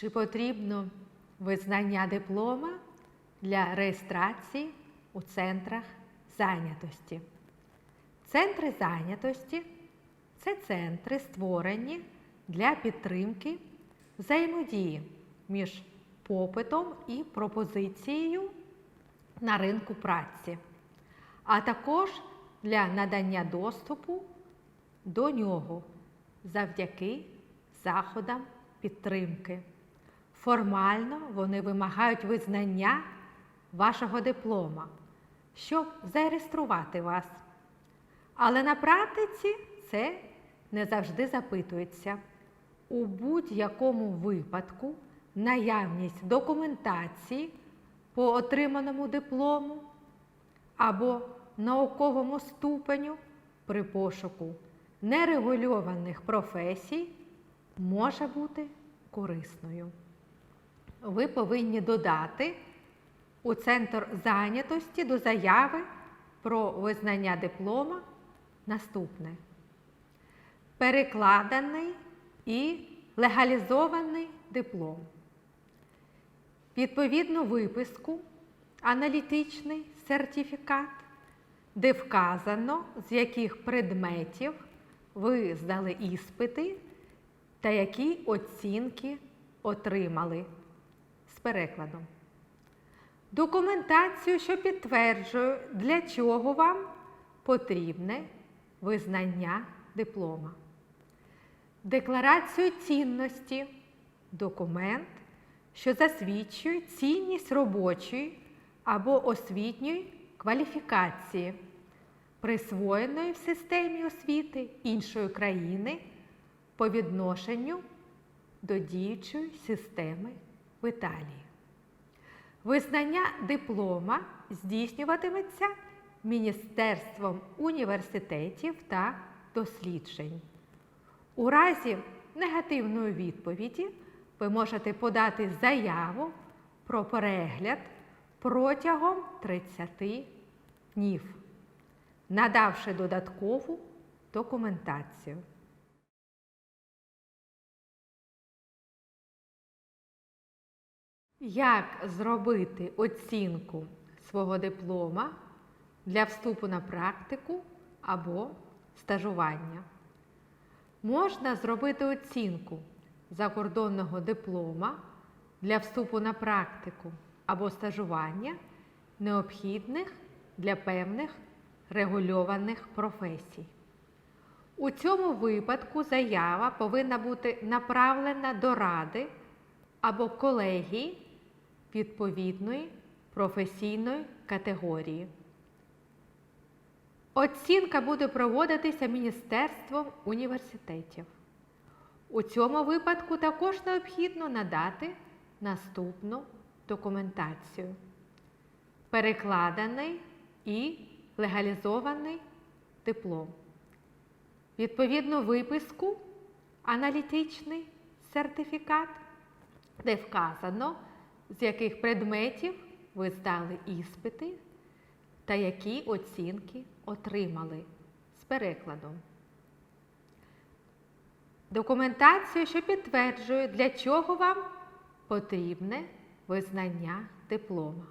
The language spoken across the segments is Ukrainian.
Чи потрібно визнання диплома для реєстрації у центрах зайнятості? Центри зайнятості це центри, створені для підтримки взаємодії між попитом і пропозицією на ринку праці, а також для надання доступу до нього завдяки заходам підтримки. Формально вони вимагають визнання вашого диплома, щоб зареєструвати вас. Але на практиці це не завжди запитується. У будь-якому випадку наявність документації по отриманому диплому або науковому ступеню при пошуку нерегульованих професій може бути корисною. Ви повинні додати у центр зайнятості до заяви про визнання диплома наступне. Перекладений і легалізований диплом. Відповідну виписку, аналітичний сертифікат, де вказано, з яких предметів ви здали іспити та які оцінки отримали перекладом. Документацію, що підтверджує, для чого вам потрібне визнання диплома. Декларацію цінності документ, що засвідчує цінність робочої або освітньої кваліфікації, присвоєної в системі освіти іншої країни по відношенню до діючої системи Італії. Визнання диплома здійснюватиметься Міністерством університетів та досліджень. У разі негативної відповіді ви можете подати заяву про перегляд протягом 30 днів, надавши додаткову документацію. Як зробити оцінку свого диплома для вступу на практику або стажування? Можна зробити оцінку закордонного диплома для вступу на практику або стажування, необхідних для певних регульованих професій. У цьому випадку заява повинна бути направлена до ради або колегії відповідної професійної категорії. Оцінка буде проводитися Міністерством університетів. У цьому випадку також необхідно надати наступну документацію. Перекладений і легалізований диплом. Відповідну виписку, аналітичний сертифікат, де вказано, з яких предметів ви здали іспити та які оцінки отримали з перекладом. Документацію, що підтверджує, для чого вам потрібне визнання диплома.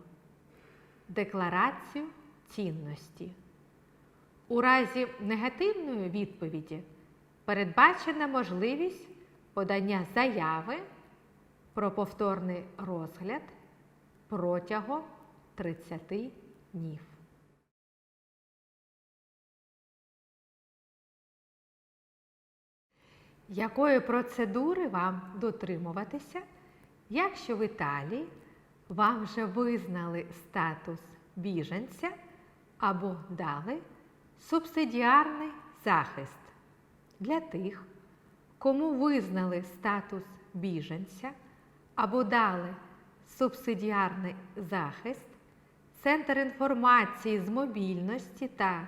Декларацію цінності. У разі негативної відповіді передбачена можливість подання заяви про повторний розгляд протягом 30 днів. Якої процедури вам дотримуватися, якщо в Італії вам вже визнали статус біженця або дали субсидіарний захист для тих, кому визнали статус біженця або дали субсидіарний захист, Центр інформації з мобільності та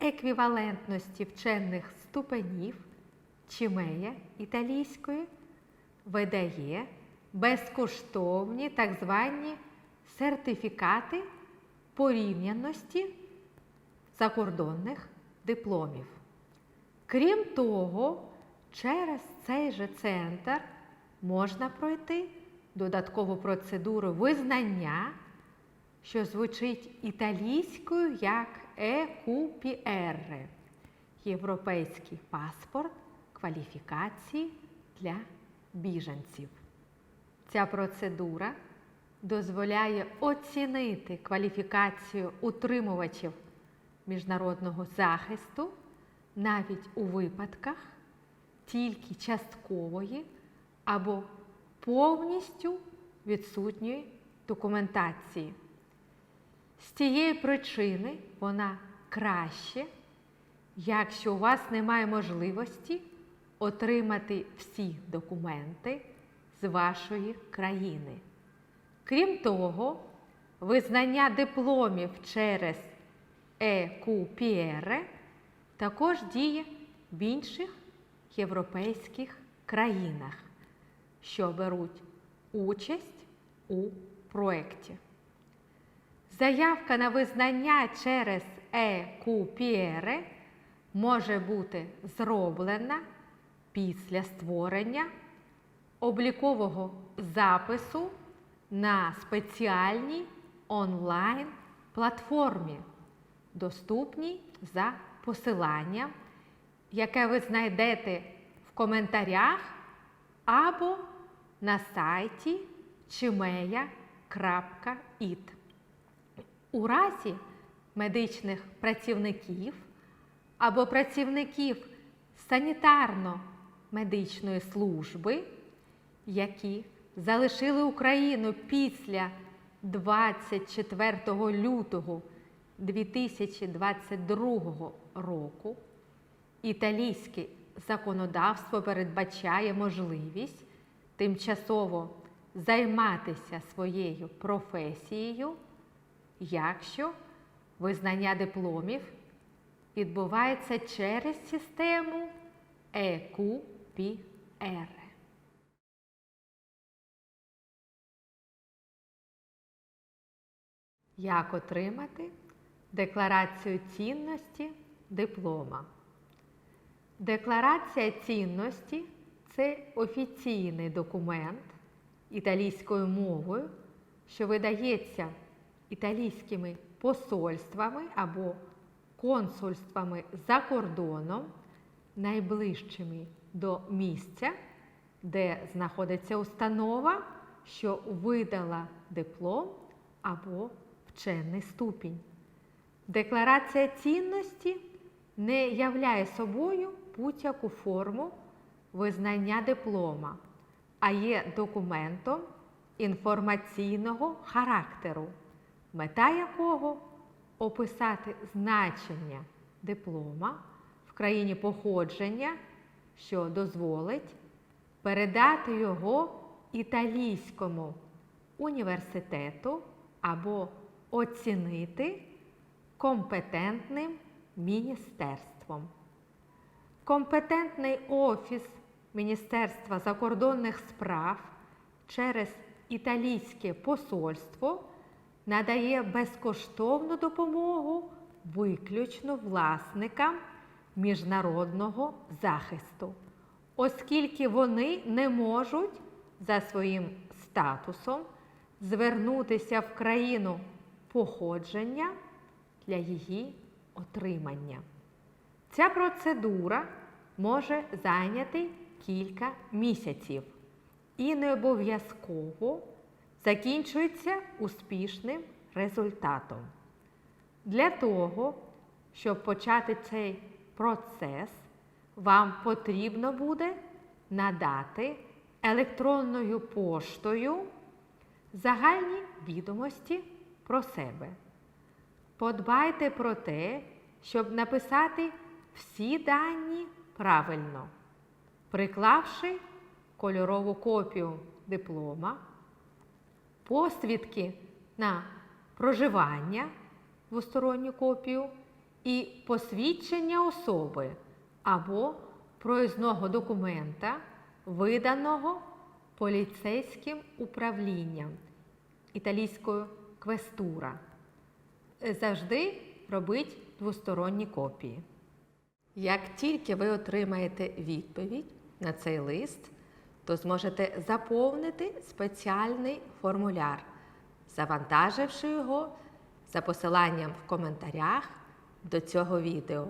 еквівалентності вчених ступенів Чимея італійської видає безкоштовні так звані сертифікати порівняності закордонних дипломів. Крім того, через цей же центр можна пройти додаткову процедуру визнання, що звучить італійською як EQPR – Європейський паспорт кваліфікації для біженців. Ця процедура дозволяє оцінити кваліфікацію утримувачів міжнародного захисту навіть у випадках тільки часткової або повністю відсутньої документації. З цієї причини вона краще, якщо у вас немає можливості отримати всі документи з вашої країни. Крім того, визнання дипломів через ЕКУПІР також діє в інших європейських країнах, що беруть участь у проєкті. Заявка на визнання через ЕКУПІР може бути зроблена після створення облікового запису на спеціальній онлайн-платформі, доступній за посиланням, яке ви знайдете в коментарях або на сайті chimeya.it. У разі медичних працівників або працівників санітарно-медичної служби, які залишили Україну після 24 лютого 2022 року, італійське законодавство передбачає можливість тимчасово займатися своєю професією, якщо визнання дипломів відбувається через систему E EQPR. Як отримати декларацію цінності диплома? Декларація цінності це офіційний документ італійською мовою, що видається італійськими посольствами або консульствами за кордоном, найближчими до місця, де знаходиться установа, що видала диплом або вчений ступінь. Декларація цінності не являє собою будь-яку форму визнання диплома, а є документом інформаційного характеру, мета якого описати значення диплома в країні походження, що дозволить передати його італійському університету або оцінити компетентним міністерством. Компетентний офіс Міністерства закордонних справ через італійське посольство надає безкоштовну допомогу виключно власникам міжнародного захисту, оскільки вони не можуть за своїм статусом звернутися в країну походження для її отримання. Ця процедура може зайняти кілька місяців і не обов'язково закінчується успішним результатом. Для того, щоб почати цей процес, вам потрібно буде надати електронною поштою загальні відомості про себе. Подбайте про те, щоб написати всі дані правильно, приклавши кольорову копію диплома, посвідки на проживання двосторонню копію і посвідчення особи або проїзного документа, виданого поліцейським управлінням італійською квестура. Завжди робіть двосторонні копії. Як тільки ви отримаєте відповідь на цей лист, то зможете заповнити спеціальний формуляр, завантаживши його за посиланням в коментарях до цього відео,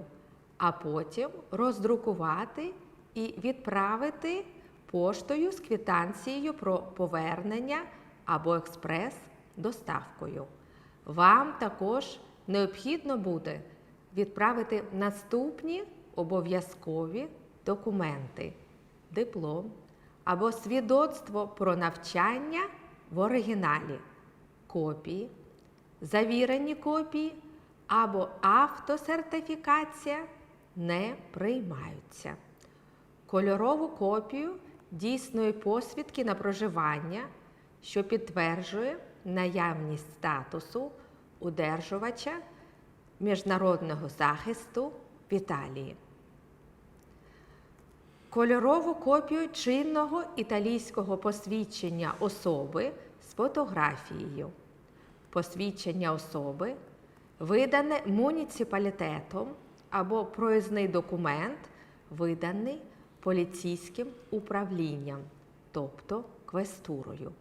а потім роздрукувати і відправити поштою з квитанцією про повернення або експрес доставкою. Вам також необхідно буде відправити наступні обов'язкові документи: диплом або свідоцтво про навчання в оригіналі, копії, завірені копії або автосертифікація не приймаються. Кольорову копію дійсної посвідки на проживання, що підтверджує наявність статусу удержувача міжнародного захисту в Італії. Кольорову копію чинного італійського посвідчення особи з фотографією. Посвідчення особи, видане муніципалітетом або проїзний документ, виданий поліцейським управлінням, тобто квестурою.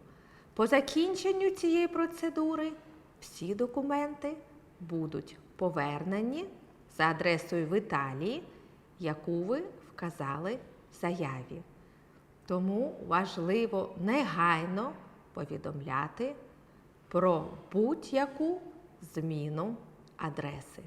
По закінченню цієї процедури всі документи будуть повернені за адресою в Італії, яку ви вказали заяві. Тому важливо негайно повідомляти про будь-яку зміну адреси.